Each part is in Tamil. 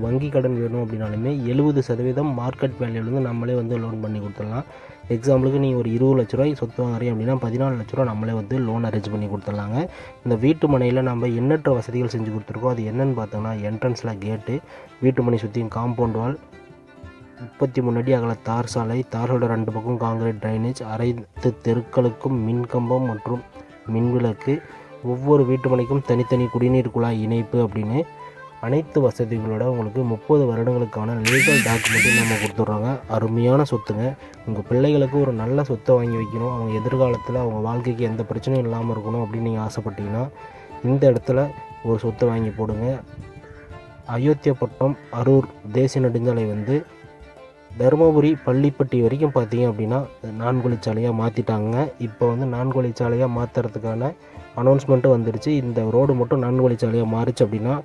வங்கி கடன் வேணும் அப்படின்னாலுமே எழுபது சதவீதம் மார்க்கெட் வேல்யூலேருந்து நம்மளே வந்து லோன் பண்ணி கொடுத்துடலாம். எக்ஸாம்பிளுக்கு நீங்கள் ஒரு இருபது லட்ச ரூபாய் சொத்து வாங்குறீங்க அப்படின்னா பதினாலு லட்ச ரூபா நம்மளே வந்து லோன் அரேஞ்ச் பண்ணி கொடுத்துடலாங்க. இந்த வீட்டு மனையில் நம்ம எண்ணற்ற வசதிகள் செஞ்சு கொடுத்துருக்கோம் அது என்னென்னு பார்த்தோம்னா என்ட்ரன்ஸில் கேட்டு வீட்டு மனை சுற்றியும் காம்பவுண்ட் வால் முப்பத்தி மூணு அடி அகல தார் சாலை தாரோட ரெண்டு பக்கம் காங்கிரீட் ட்ரைனேஜ் அனைத்து தெருக்களுக்கும் மின்கம்பம் மற்றும் மின்விளக்கு ஒவ்வொரு வீட்டு மனைக்கும் தனித்தனி குடிநீர் குழாய் இணைப்பு அப்படின்னு அனைத்து வசதிகளோட உங்களுக்கு முப்பது வருடங்களுக்கான லீகல் டாக்குமெண்ட்டையும் நம்ம கொடுத்துட்றாங்க. அருமையான சொத்துங்க. உங்கள் பிள்ளைகளுக்கு ஒரு நல்ல சொத்தை வாங்கி வைக்கணும். அவங்க எதிர்காலத்தில் அவங்க வாழ்க்கைக்கு எந்த பிரச்சனையும் இல்லாமல் இருக்கணும் அப்படின்னு நீங்கள் ஆசைப்பட்டீங்கன்னா இந்த இடத்துல ஒரு சொத்தை வாங்கி போடுங்க. அயோத்தியப்பட்டினம் அரூர் தேசிய நெடுஞ்சாலை வந்து தருமபுரி பள்ளிப்பட்டி வரைக்கும் பார்த்தீங்க அப்படின்னா நான்குழிச்சாலையாக மாற்றிட்டாங்க இப்போ வந்து நான்குழிச்சாலையாக மாற்றுறதுக்கான அனௌன்ஸ்மெண்ட்டும் வந்துடுச்சு இந்த ரோடு மட்டும் நான்குழிச்சாலையாக மாறுச்சு அப்படின்னா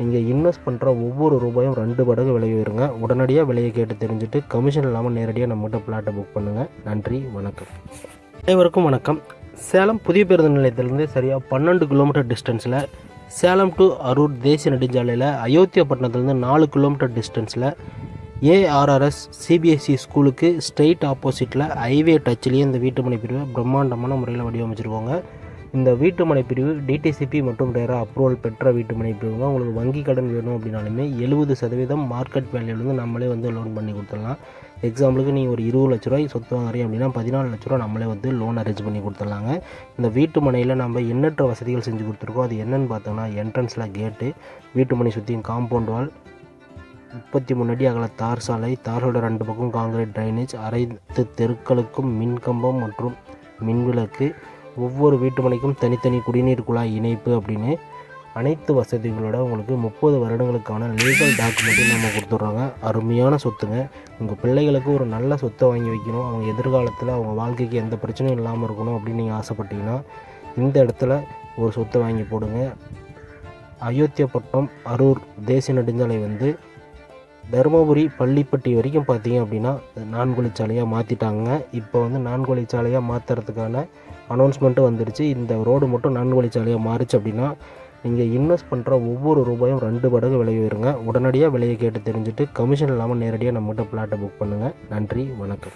நீங்கள் இன்வெஸ்ட் பண்ணுற ஒவ்வொரு ரூபாயும் ரெண்டு மடங்கு விலை உயருங்க. உடனடியாக விலையை கேட்டு தெரிஞ்சுட்டு கமிஷன் இல்லாமல் நேரடியாக நம்மகிட்ட பிளாட்டை புக் பண்ணுங்கள் நன்றி வணக்கம். அனைவருக்கும் வணக்கம். சேலம் புதிய பேருந்து நிலையத்திலேருந்து சரியாக பன்னெண்டு கிலோமீட்டர் டிஸ்டன்ஸில் சேலம் டு அரூர் தேசிய நெடுஞ்சாலையில் அயோத்தியாப்பட்டினத்துலேருந்து நாலு கிலோமீட்டர் டிஸ்டன்ஸில் ஏஆர்ஆர்எஸ் சிபிஎஸ்சி ஸ்கூலுக்கு ஸ்ட்ரெயிட் ஆப்போசிட்டில் ஹைவே டச்சிலேயே இந்த வீட்டுமனை பிரிவை பிரம்மாண்டமான முறையில் வடிவமைச்சிருவாங்க இந்த வீட்டுமனை பிரிவு டிடிசிபி மற்றும் ரேரா அப்ரூவல் பெற்ற வீட்டுமனை பிரிவுங்க. உங்களுக்கு வங்கி கடன் வேணும் அப்படின்னாலுமே எழுபது சதவீதம் மார்க்கெட் வேல்யூலேருந்து நம்மளே வந்து லோன் பண்ணி கொடுத்துடலாம். எக்ஸாம்பிளுக்கு நீங்கள் ஒரு இருபது லட்ச ரூபாய் சொத்து வாங்குறீங்க அப்படின்னா பதினாலு லட்ச ரூபா நம்மளே வந்து லோன் அரேஞ்ச் பண்ணி கொடுத்துடலாங்க. இந்த வீட்டு மனையில் நம்ம எண்ணற்ற வசதிகள் செஞ்சு கொடுத்துருக்கோம். அது என்னென்னு பார்த்தோம்னா என்ட்ரன்ஸில் கேட்டு வீட்டு மனை சுற்றியும் காம்பவுண்ட் வால் முப்பத்தி மூணு அடி அகல தார் சாலை தாரோட ரெண்டு பக்கம் காங்கிரீட் ட்ரைனேஜ் அனைத்து தெருக்களுக்கும் மின்கம்பம் மற்றும் மின்விளக்கு ஒவ்வொரு வீட்டுமனைக்கும் தனித்தனி குடிநீர் குழாய் இணைப்பு அப்படின்னு அனைத்து வசதிகளோட உங்களுக்கு முப்பது வருடங்களுக்கான லீகல் டாக்குமெண்ட்டையும் நம்ம கொடுத்துட்றாங்க. அருமையான சொத்துங்க. உங்கள் பிள்ளைகளுக்கு ஒரு நல்ல சொத்தை வாங்கி வைக்கணும். அவங்க எதிர்காலத்தில் அவங்க வாழ்க்கைக்கு எந்த பிரச்சனையும் இல்லாமல் இருக்கணும் அப்படின்னு நீங்கள் ஆசைப்பட்டீங்கன்னா இந்த இடத்துல ஒரு சொத்தை வாங்கி போடுங்க. அயோத்தியப்பட்டம் அரூர் தேசிய நெடுஞ்சாலை வந்து தருமபுரி பள்ளிப்பட்டி வரைக்கும் பார்த்தீங்க அப்படின்னா நான்குவழிச்சாலையாக மாற்றிட்டாங்க இப்போ வந்து நான்குவழிச்சாலையாக மாற்றுறதுக்கான அனௌன்ஸ்மெண்ட்டும் வந்துடுச்சு இந்த ரோடு மட்டும் நான்குவழிச்சாலையாக மாறுச்சு அப்படின்னா நீங்கள் இன்வெஸ்ட் பண்ணுற ஒவ்வொரு ரூபாயும் ரெண்டு மடங்கு விலை உயருங்க. உடனடியாக விலையை கேட்டு தெரிஞ்சுட்டு கமிஷன் இல்லாமல் நேரடியாக நம்மகிட்ட பிளாட்டை புக் பண்ணுங்கள் நன்றி வணக்கம்.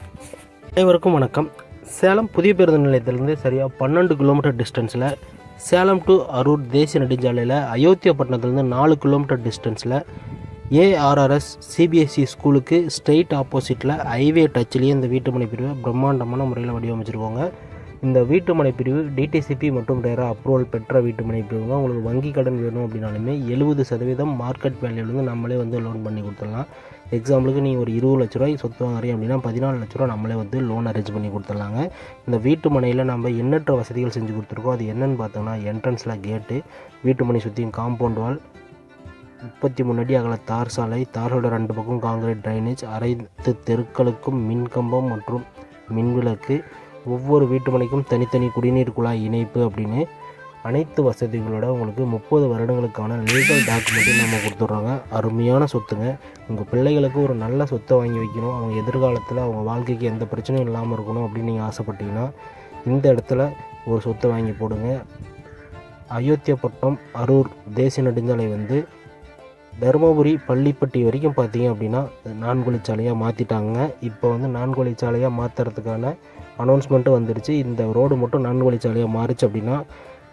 அனைவருக்கும் வணக்கம். சேலம் புதிய பேருந்து நிலையத்திலேருந்து சரியாக பன்னெண்டு கிலோமீட்டர் டிஸ்டன்ஸில் சேலம் டு அரூர் தேசிய நெடுஞ்சாலையில் அயோத்தியாப்பட்டினத்துலேருந்து நாலு கிலோமீட்டர் டிஸ்டன்ஸில் ஏஆர்ஆர்எஸ் சிபிஎஸ்சி ஸ்கூலுக்கு ஸ்ட்ரெயிட் ஆப்போசிட்டில் ஹைவே டச்சிலேயே இந்த வீட்டுமனை பிரிவை பிரம்மாண்டமான முறையில் வடிவமைச்சிருவாங்க இந்த வீட்டுமனை பிரிவு டிடிசிபி மற்றும் ரேரா அப்ரூவல் பெற்ற வீட்டுமனை பிரிவுங்க. உங்களுக்கு வங்கி கடன் வேணும் அப்படின்னாலுமே எழுபது சதவீதம் மார்க்கெட் வேல்யூலேருந்து நம்மளே வந்து லோன் பண்ணி கொடுத்துடலாம். எக்ஸாம்பிளுக்கு நீங்கள் ஒரு இருபது லட்ச ரூபாய் சொத்து வாங்குறீங்க அப்படின்னா பதினாலு லட்ச ரூபா நம்மளே வந்து லோன் அரேஞ்ச் பண்ணி கொடுத்துடலாங்க. இந்த வீட்டு மனையில் நம்ம எண்ணற்ற வசதிகள் செஞ்சு கொடுத்துருக்கோம் அது என்னென்னு பார்த்தோம்னா என்ட்ரன்ஸில் கேட்டு வீட்டு மனை சுற்றியும் காம்பவுண்ட் வால் முப்பத்தி மூணு அடி அகல தார் சாலை தாரோட ரெண்டு பக்கம் காங்கிரீட் ட்ரைனேஜ் அனைத்து தெருக்களுக்கும் மின்கம்பம் மற்றும் மின்விளக்கு ஒவ்வொரு வீட்டு மனைக்கும் தனித்தனி குடிநீர் குழாய் இணைப்பு அப்படின்னு அனைத்து வசதிகளோட உங்களுக்கு முப்பது வருடங்களுக்கான லீகல் டாக்குமெண்ட்டையும் நம்ம கொடுத்துட்றாங்க. அருமையான சொத்துங்க. உங்கள் பிள்ளைகளுக்கு ஒரு நல்ல சொத்தை வாங்கி வைக்கணும். அவங்க எதிர்காலத்தில் அவங்க வாழ்க்கைக்கு எந்த பிரச்சனையும் இல்லாமல் இருக்கணும் அப்படின்னு நீங்கள் ஆசைப்பட்டீங்கன்னா இந்த இடத்துல ஒரு சொத்தை வாங்கி போடுங்க. அயோத்தியப்பட்டினம் அரூர் தேசிய நெடுஞ்சாலை வந்து தருமபுரி பள்ளிப்பட்டி வரைக்கும் பார்த்தீங்க அப்படின்னா நான்குவழிச்சாலையாக மாற்றிட்டாங்க இப்போ வந்து நான்குவழிச்சாலையாக மாற்றுறதுக்கான அனௌன்ஸ்மெண்ட்டும் வந்துடுச்சு இந்த ரோடு மட்டும் நான்குவழிச்சாலையாக மாறுச்சு அப்படின்னா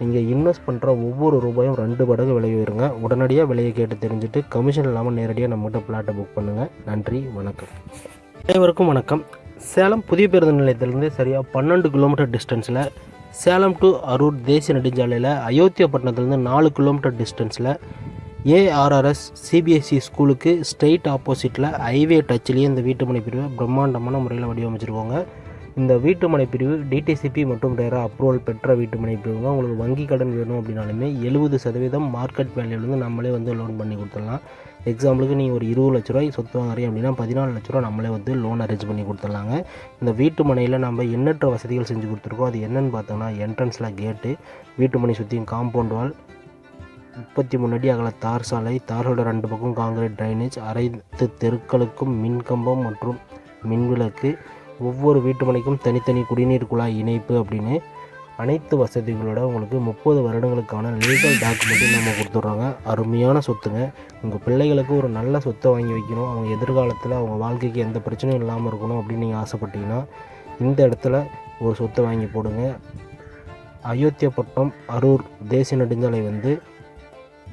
நீங்கள் இன்வெஸ்ட் பண்ணுற ஒவ்வொரு ரூபாயும் ரெண்டு மடங்கு விலை உயருங்க. உடனடியாக விலையை கேட்டு தெரிஞ்சுட்டு கமிஷன் இல்லாமல் நேரடியாக நம்மகிட்ட பிளாட்டை புக் பண்ணுங்கள் நன்றி வணக்கம். அனைவருக்கும் வணக்கம். சேலம் புதிய பேருந்து நிலையத்திலேருந்து சரியாக பன்னெண்டு கிலோமீட்டர் டிஸ்டன்ஸில் சேலம் டு அரூர் தேசிய நெடுஞ்சாலையில் அயோத்தியாப்பட்டினத்துலேருந்து நாலு கிலோமீட்டர் டிஸ்டன்ஸில் ஏஆர்ஆர்எஸ் சிபிஎஸ்சி ஸ்கூலுக்கு ஸ்ட்ரெயிட் ஆப்போசிட்டில் ஹைவே டச்சிலேயே இந்த வீட்டுமனை பிரிவை பிரம்மாண்டமான முறையில் வடிவமைச்சிருக்கோங்க. இந்த வீட்டுமனை பிரிவு டிடிசிபி மற்றும் ரேரா அப்ரூவல் பெற்ற வீட்டுமனை பிரிவுங்க. உங்களுக்கு வங்கி கடன் வேணும் அப்படின்னாலுமே எழுபது சதவீதம் மார்க்கெட் வேல்யூலேருந்து நம்மளே வந்து லோன் பண்ணி கொடுத்துடலாம். எக்ஸாம்பிளுக்கு நீங்கள் ஒரு இருபது லட்ச ரூபாய் சொத்து வாங்குறீங்க அப்படின்னா பதினாலு லட்ச ரூபா நம்மளே வந்து லோன் அரேஞ்ச் பண்ணி கொடுத்துடலாங்க. இந்த வீட்டு மனையில் நம்ம எண்ணற்ற வசதிகள் செஞ்சு கொடுத்துருக்கோம் அது என்னென்னு பார்த்தோம்னா என்ட்ரன்ஸில் கேட்டு வீட்டு மனை சுற்றியும் காம்பவுண்ட் வால் முப்பத்தி மூணு அடி அகல தார் சாலை தாரோட ரெண்டு பக்கம் காங்கிரீட் ட்ரைனேஜ் அரைத்து தெருக்களுக்கும் மின்கம்பம் மற்றும் மின்விளக்கு ஒவ்வொரு வீட்டுமனைக்கும் தனித்தனி குடிநீர் குழாய் இணைப்பு அப்படின்னு அனைத்து வசதிகளோட உங்களுக்கு முப்பது வருடங்களுக்கான லீகல் டாக்குமெண்ட்டையும் நம்ம கொடுத்துட்றாங்க. அருமையான சொத்துங்க. உங்கள் பிள்ளைகளுக்கு ஒரு நல்ல சொத்தை வாங்கி வைக்கணும். அவங்க எதிர்காலத்தில் அவங்க வாழ்க்கைக்கு எந்த பிரச்சனையும் இல்லாமல் இருக்கணும் அப்படின்னு நீங்கள் ஆசைப்பட்டீங்கன்னா இந்த இடத்துல ஒரு சொத்தை வாங்கி போடுங்க. அயோத்தியப்பட்டம் அரூர் தேசிய நெடுஞ்சாலை வந்து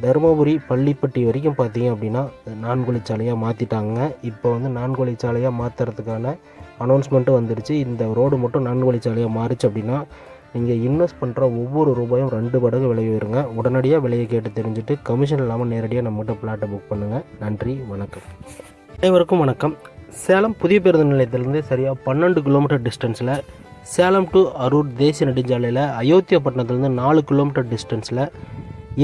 தருமபுரி பள்ளிப்பட்டி வரைக்கும் பார்த்தீங்க அப்படின்னா நான்குழிச்சாலையாக மாற்றிட்டாங்க இப்போ வந்து நான்குழிச்சாலையாக மாற்றுறதுக்கான அனௌன்ஸ்மெண்ட்டும் வந்துடுச்சு இந்த ரோடு மட்டும் நான்குழிச்சாலையாக மாறுச்சு அப்படின்னா நீங்கள் இன்வெஸ்ட் பண்ணுற ஒவ்வொரு ரூபாயும் ரெண்டு மடங்கு விலை உயருங்க. உடனடியாக விலையை கேட்டு தெரிஞ்சுட்டு கமிஷன் இல்லாமல் நேரடியாக நம்மகிட்ட பிளாட்டை புக் பண்ணுங்கள் நன்றி வணக்கம். அனைவருக்கும் வணக்கம். சேலம் புதிய பேருந்து நிலையத்திலேருந்து சரியாக பன்னெண்டு கிலோமீட்டர் டிஸ்டன்ஸில் சேலம் டு அரூர் தேசிய நெடுஞ்சாலையில் அயோத்தியாப்பட்டினத்துலேருந்து நாலு கிலோமீட்டர் டிஸ்டன்ஸில்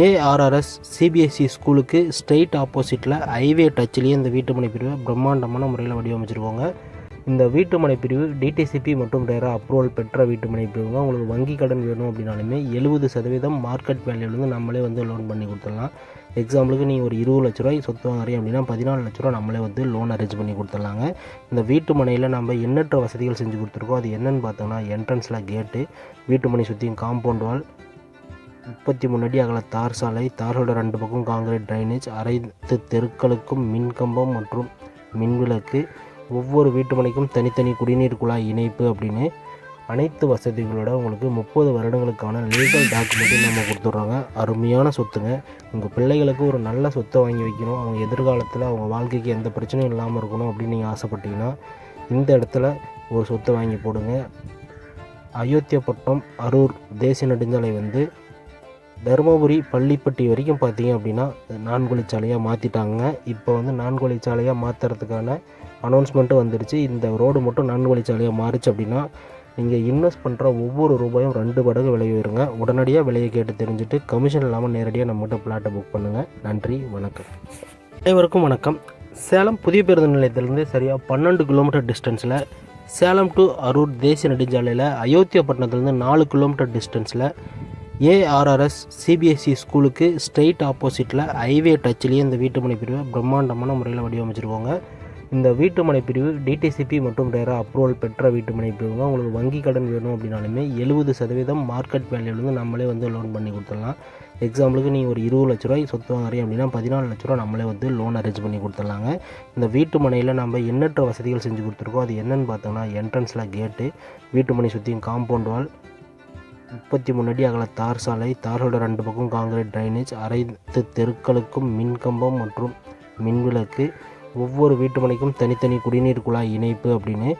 ஏஆர்ஆர்எஸ் சிபிஎஸ்சி ஸ்கூலுக்கு ஸ்ட்ரெயிட் ஆப்போசிட்டில் ஹைவே டச்சிலேயே இந்த வீட்டுமனை பிரிவை பிரம்மாண்டமான முறையில் வடிவமைச்சிருவாங்க இந்த வீட்டுமனை பிரிவு டிடிசிபி மற்றும் ரேரா அப்ரூவல் பெற்ற வீட்டுமனை பிரிவுங்க. உங்களுக்கு வங்கி கடன் வேணும் அப்படின்னாலுமே எழுபது சதவீதம் மார்க்கெட் வேல்யூலேருந்து நம்மளே வந்து லோன் பண்ணி கொடுத்துடலாம். எக்ஸாம்பிளுக்கு நீங்கள் ஒரு இருபது லட்ச ரூபாய் சொத்து வாங்குறீங்க அப்படின்னா பதினாலு லட்ச ரூபா நம்மளே வந்து லோன் அரேஞ்ச் பண்ணி கொடுத்துடலாங்க. இந்த வீட்டு மனையில் நம்ம எண்ணற்ற வசதிகள் செஞ்சு கொடுத்துருக்கோம் அது என்னென்னு பார்த்தோம்னா என்ட்ரன்ஸில் கேட்டு வீட்டு மனை சுற்றியும் காம்பவுண்ட் வால் முப்பத்தி மூணு அடி அகல தார் சாலை தாரோட ரெண்டு பக்கம் காங்கிரீட் ட்ரைனேஜ் அரைத்து தெருக்களுக்கும் மின்கம்பம் மற்றும் மின்விளக்கு ஒவ்வொரு வீட்டுமனைக்கும் தனித்தனி குடிநீர் குழாய் இணைப்பு அப்படின்னு அனைத்து வசதிகளோட உங்களுக்கு முப்பது வருடங்களுக்கான லீகல் டாக்குமெண்ட்டையும் நம்ம கொடுத்துட்றாங்க. அருமையான சொத்துங்க. உங்கள் பிள்ளைகளுக்கு ஒரு நல்ல சொத்தை வாங்கி வைக்கணும். அவங்க எதிர்காலத்தில் அவங்க வாழ்க்கைக்கு எந்த பிரச்சனையும் இல்லாமல் இருக்கணும் அப்படின்னு நீங்கள் ஆசைப்பட்டீங்கன்னா இந்த இடத்துல ஒரு சொத்தை வாங்கி போடுங்க. அயோத்தியப்பட்டம் அரூர் தேசிய நெடுஞ்சாலை வந்து தருமபுரி பள்ளிப்பட்டி வரைக்கும் பார்த்தீங்க அப்படின்னா நான்கொழிச்சாலையாக மாற்றிட்டாங்க இப்போ வந்து நான்கொழிச்சாலையாக மாற்றுறதுக்கான அனௌன்ஸ்மெண்ட்டு வந்துடுச்சு. இந்த ரோடு மட்டும் நன்வழிச்சாலையாக மாறுச்சு அப்படின்னா நீங்கள் இன்வெஸ்ட் பண்ணுற ஒவ்வொரு ரூபாயும் ரெண்டு மடங்கு விலை உயருங்க. உடனடியாக விலையை கேட்டு தெரிஞ்சுட்டு கமிஷன் இல்லாமல் நேரடியாக நம்மகிட்ட பிளாட்டை புக் பண்ணுங்கள் நன்றி வணக்கம். அனைவருக்கும் வணக்கம். சேலம் புதிய பேருந்து நிலையத்திலேருந்து சரியாக பன்னெண்டு கிலோமீட்டர் டிஸ்டன்ஸில் சேலம் டு அரூர் தேசிய நெடுஞ்சாலையில் அயோத்தியாப்பட்டினத்துலேருந்து நாலு கிலோமீட்டர் டிஸ்டன்ஸில் ஏஆர்ஆர்எஸ் சிபிஎஸ்சி ஸ்கூலுக்கு ஸ்ட்ரெயிட் ஆப்போசிட்டில் ஹைவே டச்சிலேயே இந்த வீட்டுமனை பிரிவை பிரம்மாண்டமான முறையில் வடிவமைச்சிருவாங்க இந்த வீட்டுமனை பிரிவு டிடிசிபி மற்றும் ரேரா அப்ரூவல் பெற்ற வீட்டுமனை பிரிவுங்க. உங்களுக்கு வங்கி கடன் வேணும் அப்படின்னாலுமே எழுபது சதவீதம் மார்க்கெட் வேல்யூலேருந்து நம்மளே வந்து லோன் பண்ணி கொடுத்துடலாம். எக்ஸாம்பிளுக்கு நீங்கள் ஒரு இருபது லட்ச ரூபாய் சொத்து வாங்குறீங்க அப்படின்னா பதினாலு லட்ச ரூபா நம்மளே வந்து லோன் அரேஞ்ச் பண்ணி கொடுத்துடலாங்க. இந்த வீட்டு மனையில் நம்ம எண்ணற்ற வசதிகள் செஞ்சு கொடுத்துருக்கோம் அது என்னென்னு பார்த்தோம்னா என்ட்ரன்ஸில் கேட்டு வீட்டு மனை சுற்றியும் காம்பவுண்ட் வால் முப்பத்தி மூணு அடி அகல தார் சாலை தாரோட ரெண்டு பக்கம் காங்கிரீட் ட்ரைனேஜ் அரைத்து தெருக்களுக்கும் மின்கம்பம் மற்றும் மின்விளக்கு ஒவ்வொரு வீட்டு மனைக்கும் தனித்தனி குடிநீர் குழாய் இணைப்பு அப்படின்னு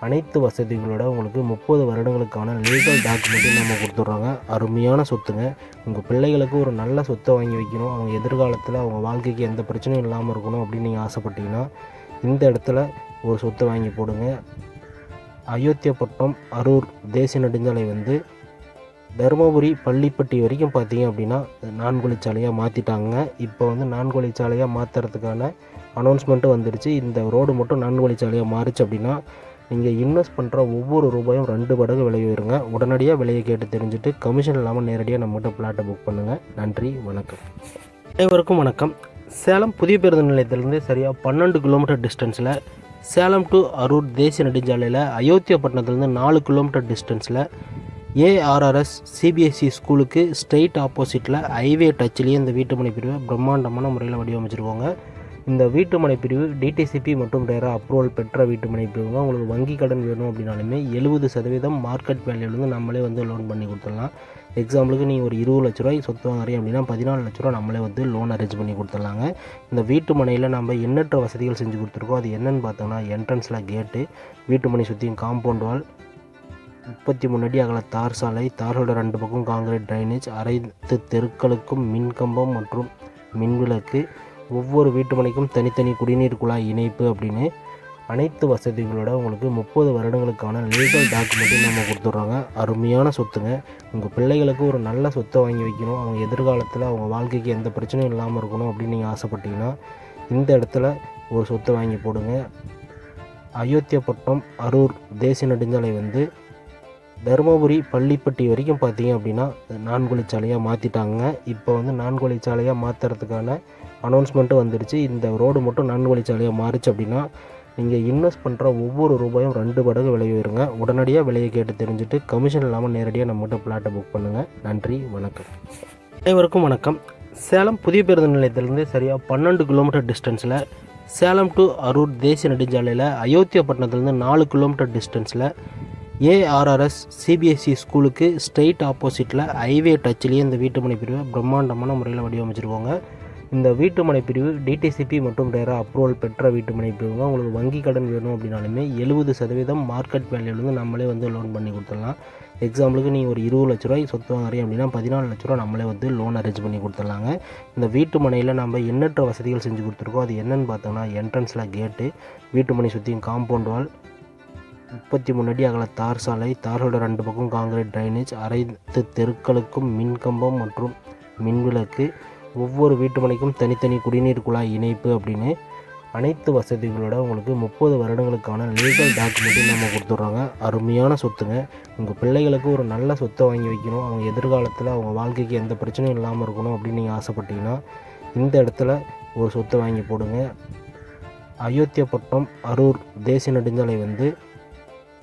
அனைத்து வசதிகளோட உங்களுக்கு முப்பது வருடங்களுக்கான லீகல் டாக்குமெண்ட்டையும் நம்ம கொடுத்துட்றாங்க. அருமையான சொத்துங்க. உங்கள் பிள்ளைகளுக்கு ஒரு நல்ல சொத்தை வாங்கி வைக்கணும். அவங்க எதிர்காலத்தில் அவங்க வாழ்க்கைக்கு எந்த பிரச்சனையும் இல்லாமல் இருக்கணும் அப்படின்னு நீங்கள் ஆசைப்பட்டீங்கன்னா இந்த இடத்துல ஒரு சொத்தை வாங்கி போடுங்க. அயோத்தியப்பட்டம் அரூர் தேசிய நெடுஞ்சாலை வந்து தருமபுரி பள்ளிப்பட்டி வரைக்கும் பார்த்தீங்க அப்படின்னா நான்குழிச்சாலையாக மாற்றிட்டாங்க இப்போ வந்து நான்குழிச்சாலையாக மாற்றுறதுக்கான அனௌன்ஸ்மெண்ட்டும் வந்துடுச்சு இந்த ரோடு மட்டும் நான்குழிச்சாலையாக மாறுச்சு அப்படின்னா நீங்கள் இன்வெஸ்ட் பண்ணுற ஒவ்வொரு ரூபாயும் ரெண்டு மடங்கு விலை உயருங்க. உடனடியாக விலையை கேட்டு தெரிஞ்சுட்டு கமிஷன் இல்லாமல் நேரடியாக நம்மகிட்ட பிளாட்டை புக் பண்ணுங்கள் நன்றி வணக்கம். அனைவருக்கும் வணக்கம். சேலம் புதிய பேருந்து நிலையத்திலேருந்து சரியாக பன்னெண்டு கிலோமீட்டர் டிஸ்டன்ஸில் சேலம் டு அரூர் தேசிய நெடுஞ்சாலையில் அயோத்தியா பட்டினத்துலேருந்து நாலு கிலோமீட்டர் டிஸ்டன்ஸில் ஏஆர்ஆர்எஸ் சிபிஎஸ்சி ஸ்கூலுக்கு ஸ்ட்ரெயிட் ஆப்போசிட்டில் ஹைவே டச்சிலேயே இந்த வீட்டுமனை பிரிவை பிரம்மாண்டமான முறையில் வடிவமைச்சிருவாங்க இந்த வீட்டுமனை பிரிவு டிடிசிபி மற்றும் ரேரா அப்ரூவல் பெற்ற வீட்டுமனை பிரிவுங்க. உங்களுக்கு வங்கி கடன் வேணும் அப்படின்னாலுமே எழுபது சதவீதம் மார்க்கெட் வேல்யூலேருந்து நம்மளே வந்து லோன் பண்ணி கொடுத்துடலாம். எக்ஸாம்பிளுக்கு நீங்கள் ஒரு இருபது லட்ச ரூபாய் சொத்து வாங்குறீங்க அப்படின்னா பதினாலு லட்ச ரூபா நம்மளே வந்து லோன் அரேஞ்ச் பண்ணி கொடுத்துடலாங்க. இந்த வீட்டு மனையில் நம்ம எண்ணற்ற வசதிகள் செஞ்சு கொடுத்துருக்கோம் அது என்னென்னு பார்த்தோம்னா என்ட்ரன்ஸில் கேட்டு வீட்டு மனை சுற்றியும் காம்பவுண்ட் வால் முப்பத்தி மூணு அடி அகல தார் சாலை தாரோட ரெண்டு பக்கம் காங்கிரீட் ட்ரைனேஜ் அனைத்து தெருக்களுக்கும் மின்கம்பம் மற்றும் மின்விளக்கு ஒவ்வொரு வீட்டு மனைக்கும் தனித்தனி குடிநீர் குழாய் இணைப்பு அப்படின்னு அனைத்து வசதிகளோட உங்களுக்கு முப்பது வருடங்களுக்கான லீகல் டாக்குமெண்ட்டையும் நம்ம கொடுத்துட்றாங்க. அருமையான சொத்துங்க. உங்கள் பிள்ளைகளுக்கு ஒரு நல்ல சொத்தை வாங்கி வைக்கணும். அவங்க எதிர்காலத்தில் அவங்க வாழ்க்கைக்கு எந்த பிரச்சனையும் இல்லாமல் இருக்கணும் அப்படின்னு நீங்கள் ஆசைப்பட்டீங்கன்னா இந்த இடத்துல ஒரு சொத்தை வாங்கி போடுங்க. அயோத்தியப்பட்டம் அரூர் தேசிய நெடுஞ்சாலை வந்து தருமபுரி பள்ளிப்பட்டி வரைக்கும் பார்த்தீங்க அப்படின்னா நான்குழிச்சாலையாக மாற்றிட்டாங்க இப்போ வந்து நான்குழிச்சாலையாக மாற்றுறதுக்கான அனௌன்ஸ்மெண்ட்டும் வந்துடுச்சு இந்த ரோடு மட்டும் நான்குழிச்சாலையாக மாறுச்சு அப்படின்னா நீங்கள் இன்வெஸ்ட் பண்ணுற ஒவ்வொரு ரூபாயும் ரெண்டு மடங்கு விலை உயருங்க உடனடியாக விலையை கேட்டு தெரிஞ்சுட்டு கமிஷன் இல்லாமல் நேரடியாக நம்மகிட்ட பிளாட்டை புக் பண்ணுங்கள் நன்றி வணக்கம். அனைவருக்கும் வணக்கம். சேலம் புதிய பேருந்து நிலையத்திலேருந்து சரியாக பன்னெண்டு கிலோமீட்டர் டிஸ்டன்ஸில் சேலம் டு அரூர் தேசிய நெடுஞ்சாலையில் அயோத்தியா பட்டணத்துலேருந்து நாலு கிலோமீட்டர் டிஸ்டன்ஸில் ஏஆர்ஆர்எஸ் சிபிஎஸ்சி ஸ்கூலுக்கு ஸ்ட்ரெயிட் ஆப்போசிட்டில் ஹைவே டச்சிலேயே இந்த வீட்டுமனை பிரிவை பிரம்மாண்டமான முறையில் வடிவமைச்சிருவாங்க இந்த வீட்டுமனை பிரிவு டிடிசிபி மற்றும் டேரா அப்ரூவல் பெற்ற வீட்டுமனை பிரிவுங்க. உங்களுக்கு வங்கி கடன் வேணும் அப்படின்னாலுமே எழுபது சதவீதம் மார்க்கெட் வேல்யூலேருந்து நம்மளே வந்து லோன் பண்ணி கொடுத்துடலாம். எக்ஸாம்பிளுக்கு நீங்கள் ஒரு இருபது லட்ச ரூபாய் சொத்து வாங்குறீங்க அப்படின்னா பதினாலு லட்ச ரூபா நம்மளே வந்து லோன் அரேஞ்ச் பண்ணி கொடுத்துடலாங்க. இந்த வீட்டு மனையில் நம்ம எண்ணற்ற வசதிகள் செஞ்சு கொடுத்துருக்கோம் அது என்னென்னு பார்த்தோம்னா என்ட்ரன்ஸில் கேட்டு வீட்டு மனை சுற்றியும் காம்பவுண்ட் வால் முப்பத்தி மூணு அடி அகல தார் சாலை. தாரோட ரெண்டு பக்கம் காங்கிரீட் ட்ரைனேஜ் அனைத்து தெருக்களுக்கும் மின்கம்பம் மற்றும் மின்விளக்கு ஒவ்வொரு வீட்டு மனைக்கும் தனித்தனி குடிநீர் குழாய் இணைப்பு அப்படின்னு அனைத்து வசதிகளோட உங்களுக்கு முப்பது வருடங்களுக்கான லீகல் டாக்குமெண்ட்டையும் நம்ம கொடுத்துட்றாங்க. அருமையான சொத்துங்க. உங்கள் பிள்ளைகளுக்கு ஒரு நல்ல சொத்தை வாங்கி வைக்கணும். அவங்க எதிர்காலத்தில் அவங்க வாழ்க்கைக்கு எந்த பிரச்சனையும் இல்லாமல் இருக்கணும் அப்படின்னு நீங்கள் ஆசைப்பட்டீங்கன்னா இந்த இடத்துல ஒரு சொத்தை வாங்கி போடுங்க. அயோத்தியப்பட்டினம் அரூர் தேசிய நெடுஞ்சாலை வந்து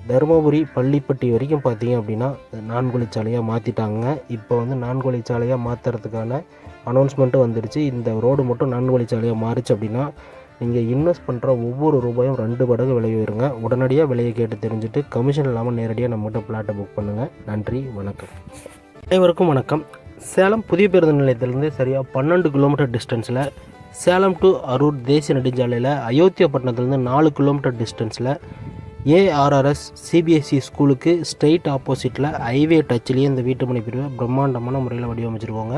தருமபுரி பள்ளிப்பட்டி வரைக்கும் பார்த்தீங்க அப்படின்னா நான்குழிச்சாலையாக மாற்றிட்டாங்க இப்போ வந்து நான்குழிச்சாலையாக மாற்றுறதுக்கான அனௌன்ஸ்மெண்ட்டும் வந்துடுச்சு இந்த ரோடு மட்டும் நான்குழிச்சாலையாக மாறிச்சு அப்படின்னா நீங்கள் இன்வெஸ்ட் பண்ணுற ஒவ்வொரு ரூபாயும் ரெண்டு மடங்கு விலை உயருங்க. உடனடியாக விலையை கேட்டு தெரிஞ்சுட்டு கமிஷன் இல்லாமல் நேரடியாக நம்மகிட்ட பிளாட்டை புக் பண்ணுங்கள் நன்றி வணக்கம். அனைவருக்கும் வணக்கம். சேலம் புதிய பேருந்து நிலையத்திலேருந்து சரியாக பன்னெண்டு கிலோமீட்டர் டிஸ்டன்ஸில் சேலம் டு அரூர் தேசிய நெடுஞ்சாலையில் அயோத்தியாப்பட்டினத்துலேருந்து நாலு கிலோமீட்டர் டிஸ்டன்ஸில் ஏஆர்ஆர்எஸ் சிபிஎஸ்சி ஸ்கூலுக்கு ஸ்ட்ரெயிட் ஆப்போசிட்டில் ஹைவே டச்சிலேயே இந்த வீட்டுமனை பிரிவை பிரம்மாண்டமான முறையில் வடிவமைச்சிருவாங்க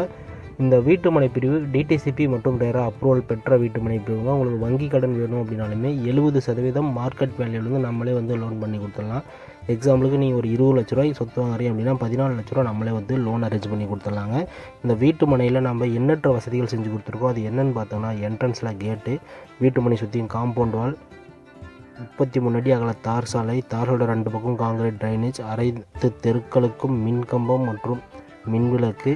இந்த வீட்டுமனை பிரிவு டிடிசிபி மற்றும் ரேரா அப்ரூவல் பெற்ற வீட்டுமனை பிரிவுங்க. உங்களுக்கு வங்கி கடன் வேணும் அப்படின்னாலுமே எழுபது சதவீதம் மார்க்கெட் வேல்யூலேருந்து நம்மளே வந்து லோன் பண்ணி கொடுத்துடலாம். எக்ஸாம்பிளுக்கு நீங்கள் ஒரு இருபது லட்ச ரூபாய் சொத்து வாங்குறீங்க அப்படின்னா பதினாலு லட்ச ரூபா நம்மளே வந்து லோன் அரேஞ்ச் பண்ணி கொடுத்துடலாங்க. இந்த வீட்டு மனையில் நம்ம எண்ணற்ற வசதிகள் செஞ்சு கொடுத்துருக்கோம் அது என்னென்னு பார்த்தோம்னா என்ட்ரன்ஸில் கேட்டு வீட்டு மனை சுற்றியும் காம்பவுண்ட் வால் முப்பத்தி மூணு அடி அகல தார் சாலை தாரோட ரெண்டு பக்கம் காங்கிரீட் ட்ரைனேஜ் அனைத்து தெருக்களுக்கும் மின்கம்பம் மற்றும் மின்விளக்கு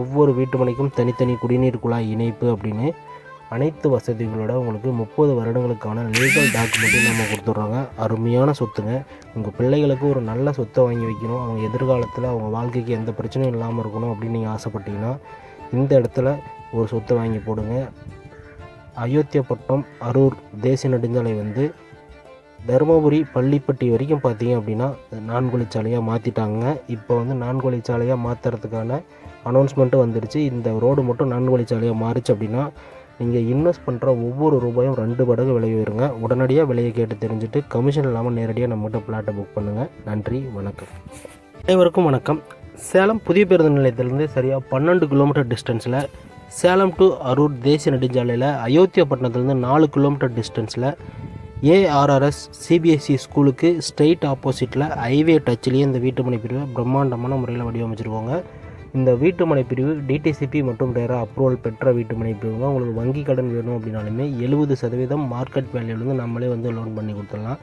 ஒவ்வொரு வீட்டுமனைக்கும் தனித்தனி குடிநீர் குழாய் இணைப்பு அப்படின்னு அனைத்து வசதிகளோட உங்களுக்கு முப்பது வருடங்களுக்கான லீகல் டாக்குமெண்ட்டையும் நம்ம கொடுத்துட்றாங்க. அருமையான சொத்துங்க. உங்கள் பிள்ளைகளுக்கு ஒரு நல்ல சொத்தை வாங்கி வைக்கணும். அவங்க எதிர்காலத்தில் அவங்க வாழ்க்கைக்கு எந்த பிரச்சனையும் இல்லாமல் இருக்கணும் அப்படின்னு நீங்கள் ஆசைப்பட்டீங்கன்னா இந்த இடத்துல ஒரு சொத்தை வாங்கி போடுங்க. அயோத்தியப்பட்டம் அரூர் தேசிய நெடுஞ்சாலை வந்து தருமபுரி பள்ளிப்பட்டி வரைக்கும் பார்த்தீங்க அப்படின்னா நான்குழிச்சாலையாக மாற்றிட்டாங்க இப்போ வந்து நான்குழிச்சாலையாக மாற்றுறதுக்கான அனௌன்ஸ்மெண்ட்டும் வந்துடுச்சு இந்த ரோடு மட்டும் நான்குழிச்சாலையாக மாறிச்சு அப்படின்னா நீங்கள் இன்வெஸ்ட் பண்ணுற ஒவ்வொரு ரூபாயும் ரெண்டு மடங்கு விலை உயருங்க. உடனடியாக விலையை கேட்டு தெரிஞ்சுட்டு கமிஷன் இல்லாமல் நேரடியாக நம்மகிட்ட பிளாட்டை புக் பண்ணுங்கள் நன்றி வணக்கம். அனைவருக்கும் வணக்கம். சேலம் புதிய பேருந்து நிலையத்திலேருந்து சரியாக பன்னெண்டு கிலோமீட்டர் டிஸ்டன்ஸில் சேலம் டு அரூர் தேசிய நெடுஞ்சாலையில் அயோத்தியா பட்டணத்துலேருந்து நாலு கிலோமீட்டர் டிஸ்டன்ஸில் ஏஆர்ஆர்எஸ் சிபிஎஸ்சி ஸ்கூலுக்கு ஸ்ட்ரெயிட் ஆப்போசிட்டில் ஹைவே டச்சிலேயே இந்த வீட்டுமனை பிரிவை பிரம்மாண்டமான முறையில் வடிவமைச்சிருக்காங்க. இந்த வீட்டுமனை பிரிவு டிடிசிபி மற்றும் டேரா அப்ரூவல் பெற்ற வீட்டுமனை பிரிவுங்க. உங்களுக்கு வங்கி கடன் வேணும் அப்படின்னாலுமே எழுபது சதவீதம் மார்க்கெட் வேல்யூலேருந்து நம்மளே வந்து லோன் பண்ணி கொடுத்துடலாம்.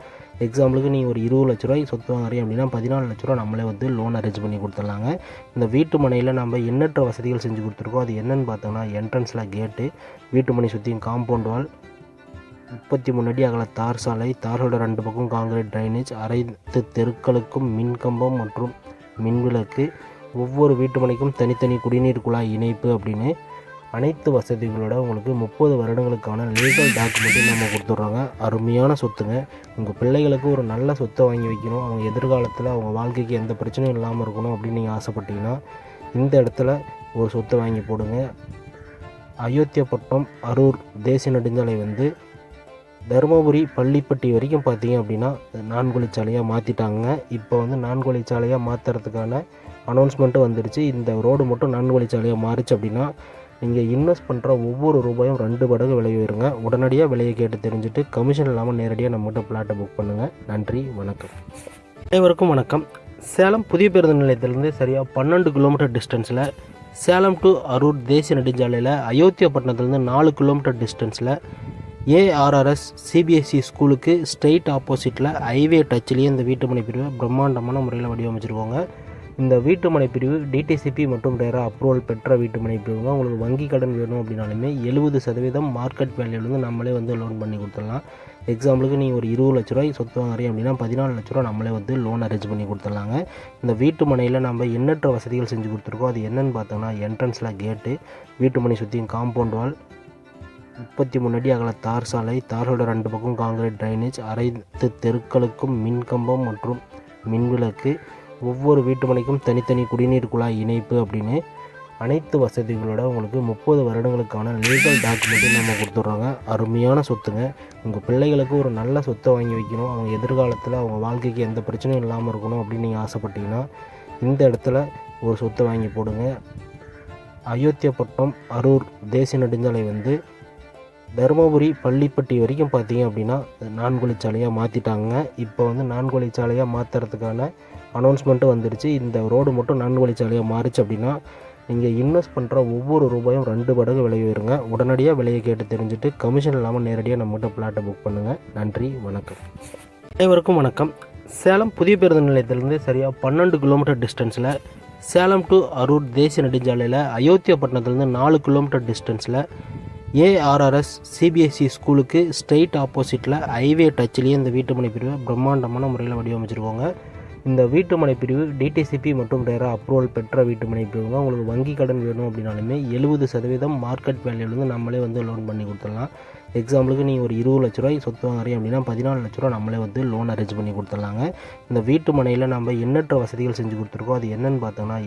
எக்ஸாம்பிளுக்கு நீங்கள் ஒரு இருபது லட்ச ரூபாய் சொத்து வாங்குறீங்க அப்படின்னா பதினாலு லட்ச ரூபா நம்மளே வந்து லோன் அரேஞ்ச் பண்ணி கொடுத்துடலாங்க. இந்த வீட்டு மனையில் நம்ம எண்ணற்ற வசதிகள் செஞ்சு கொடுத்துருக்கோம் அது என்னென்னு பார்த்தோம்னா என்ட்ரன்ஸில் கேட்டு வீட்டு மனை சுற்றியும் காம்பவுண்ட் வால் முப்பத்தி மூணு அடி அகல தார் சாலை தாரோட ரெண்டு பக்கம் காங்கிரீட் ட்ரைனேஜ் அனைத்து தெருக்களுக்கும் மின்கம்பம் மற்றும் மின்விளக்கு ஒவ்வொரு வீட்டு மனைக்கும் தனித்தனி குடிநீர் குழாய் இணைப்பு அப்படின்னு அனைத்து வசதிகளோட உங்களுக்கு முப்பது வருடங்களுக்கான லீகல் டாக்குமெண்ட்டையும் நம்ம கொடுத்துட்றாங்க. அருமையான சொத்துங்க. உங்கள் பிள்ளைகளுக்கு ஒரு நல்ல சொத்தை வாங்கி வைக்கணும். அவங்க எதிர்காலத்தில் அவங்க வாழ்க்கைக்கு எந்த பிரச்சனையும் இல்லாமல் இருக்கணும் அப்படின்னு நீங்கள் ஆசைப்பட்டீங்கன்னா இந்த இடத்துல ஒரு சொத்தை வாங்கி போடுங்க. அயோத்தியப்பட்டம் அரூர் தேசிய நெடுஞ்சாலை வந்து தருமபுரி பள்ளிப்பட்டி வரைக்கும் பார்த்தீங்க அப்படின்னா நான்குழிச்சாலையாக மாற்றிட்டாங்க இப்போ வந்து நான்குழிச்சாலையாக மாற்றுறதுக்கான அனௌன்ஸ்மெண்ட்டும் வந்துடுச்சு இந்த ரோடு மட்டும் நான்குழிச்சாலையாக மாறிச்சு அப்படின்னா நீங்கள் இன்வெஸ்ட் பண்ணுற ஒவ்வொரு ரூபாயும் ரெண்டு மடங்கு விலை உயருங்க. உடனடியாக விலையை கேட்டு தெரிஞ்சுட்டு கமிஷன் இல்லாமல் நேரடியாக நம்மகிட்ட பிளாட்டை புக் பண்ணுங்கள் நன்றி வணக்கம். அனைவருக்கும் வணக்கம். சேலம் புதிய பேருந்து நிலையத்திலேருந்து சரியாக பன்னெண்டு கிலோமீட்டர் டிஸ்டன்ஸில் சேலம் டு அரூர் தேசிய நெடுஞ்சாலையில் அயோத்தியா பட்டணத்துலேருந்து நாலு கிலோமீட்டர் டிஸ்டன்ஸில் ஏஆர்ஆர்எஸ் சிபிஎஸ்சி ஸ்கூலுக்கு ஸ்ட்ரெயிட் ஆப்போசிட்டில் ஹைவே டச்சிலேயே இந்த வீட்டுமனை பிரிவை பிரம்மாண்டமான முறையில் வடிவமைச்சிருவாங்க. இந்த வீட்டுமனை பிரிவு டிடிசிபி மற்றும் ரேரா அப்ரூவல் பெற்ற வீட்டுமனை பிரிவுங்க. உங்களுக்கு வங்கி கடன் வேணும் அப்படின்னாலுமே எழுபது சதவீதம் மார்க்கெட் வேல்யூலேருந்து நம்மளே வந்து லோன் பண்ணி கொடுத்துடலாம். எக்ஸாம்பிளுக்கு நீங்கள் ஒரு இருபது லட்ச ரூபாய் சொத்து வாங்குறீங்க அப்படின்னா பதினாலு லட்ச ரூபா நம்மளே வந்து லோன் அரேஞ்ச் பண்ணி கொடுத்துடலாங்க. இந்த வீட்டு மனையில் நம்ம எண்ணற்ற வசதிகள் செஞ்சு கொடுத்துருக்கோம் அது என்னென்னு பார்த்தோம்னா என்ட்ரன்ஸில் கேட்டு வீட்டு மனை சுற்றியும் காம்பவுண்ட் வால் முப்பத்தி மூணு அடி அகல தார் சாலை தாரோட ரெண்டு பக்கம் காங்கிரீட் ட்ரைனேஜ் அனைத்து தெருக்களுக்கும் மின்கம்பம் மற்றும் மின்விளக்கு ஒவ்வொரு வீட்டு மனைக்கும் தனித்தனி குடிநீர் குழாய் இணைப்பு அப்படின்னு அனைத்து வசதிகளோட உங்களுக்கு முப்பது வருடங்களுக்கான லீகல் டாக்குமெண்ட்டையும் நம்ம கொடுத்துட்றாங்க. அருமையான சொத்துங்க. உங்கள் பிள்ளைகளுக்கு ஒரு நல்ல சொத்தை வாங்கி வைக்கணும். அவங்க எதிர்காலத்தில் அவங்க வாழ்க்கைக்கு எந்த பிரச்சனையும் இல்லாமல் இருக்கணும் அப்படின்னு நீங்கள் ஆசைப்பட்டீங்கன்னா இந்த இடத்துல ஒரு சொத்தை வாங்கி போடுங்க. அயோத்தியப்பட்டினம் அரூர் தேசிய நெடுஞ்சாலை வந்து தருமபுரி பள்ளிப்பட்டி வரைக்கும் பார்த்தீங்க அப்படின்னா நான்குழிச்சாலையாக மாற்றிட்டாங்க இப்போ வந்து நான்குழிச்சாலையாக மாற்றுறதுக்கான அனௌன்ஸ்மெண்ட்டும் வந்துடுச்சு இந்த ரோடு மட்டும் நான்குழிச்சாலையாக மாறிச்சு அப்படின்னா நீங்கள் இன்வெஸ்ட் பண்ணுற ஒவ்வொரு ரூபாயும் ரெண்டு மடங்கு விலை உயருங்க. உடனடியாக விலையை கேட்டு தெரிஞ்சுட்டு கமிஷன் இல்லாமல் நேரடியாக நம்மகிட்ட பிளாட்டை புக் பண்ணுங்கள் நன்றி வணக்கம். அனைவருக்கும் வணக்கம். சேலம் புதிய பேருந்து நிலையத்திலிருந்து சரியாக பன்னெண்டு கிலோமீட்டர் டிஸ்டன்ஸில் சேலம் டு அரூர் தேசிய நெடுஞ்சாலையில் அயோத்தியாப்பட்டினத்துலேருந்து நாலு கிலோமீட்டர் டிஸ்டன்ஸில் ஏஆர்ஆர்எஸ் சிபிஎஸ்சி ஸ்கூலுக்கு ஸ்ட்ரெயிட் ஆப்போசிட்டில் ஹைவே டச்சிலேயே இந்த வீட்டுமனை பிரிவை பிரம்மாண்டமான முறையில் வடிவமைச்சிருக்கோங்க. இந்த வீட்டுமனை பிரிவு டிடிசிபி மற்றும் ரேரா அப்ரூவல் பெற்ற வீட்டுமனை பிரிவுங்க. உங்களுக்கு வங்கி கடன் வேணும் அப்படின்னாலுமே எழுபது சதவீதம் மார்க்கெட் வேல்யூலேருந்து நம்மளே வந்து லோன் பண்ணி கொடுத்துடலாம். எக்ஸாம்பிளுக்கு நீங்கள் ஒரு இருபது லட்ச ரூபாய் சொத்து வாங்குறீங்க அப்படின்னா பதினாலு லட்ச ரூபா நம்மளே வந்து லோன் அரேஞ்ச் பண்ணி கொடுத்துடலாங்க. இந்த வீட்டு மனையில் நம்ம எண்ணற்ற வசதிகள் செஞ்சு கொடுத்துருக்கோம் அது என்னென்னு பார்த்தோம்னா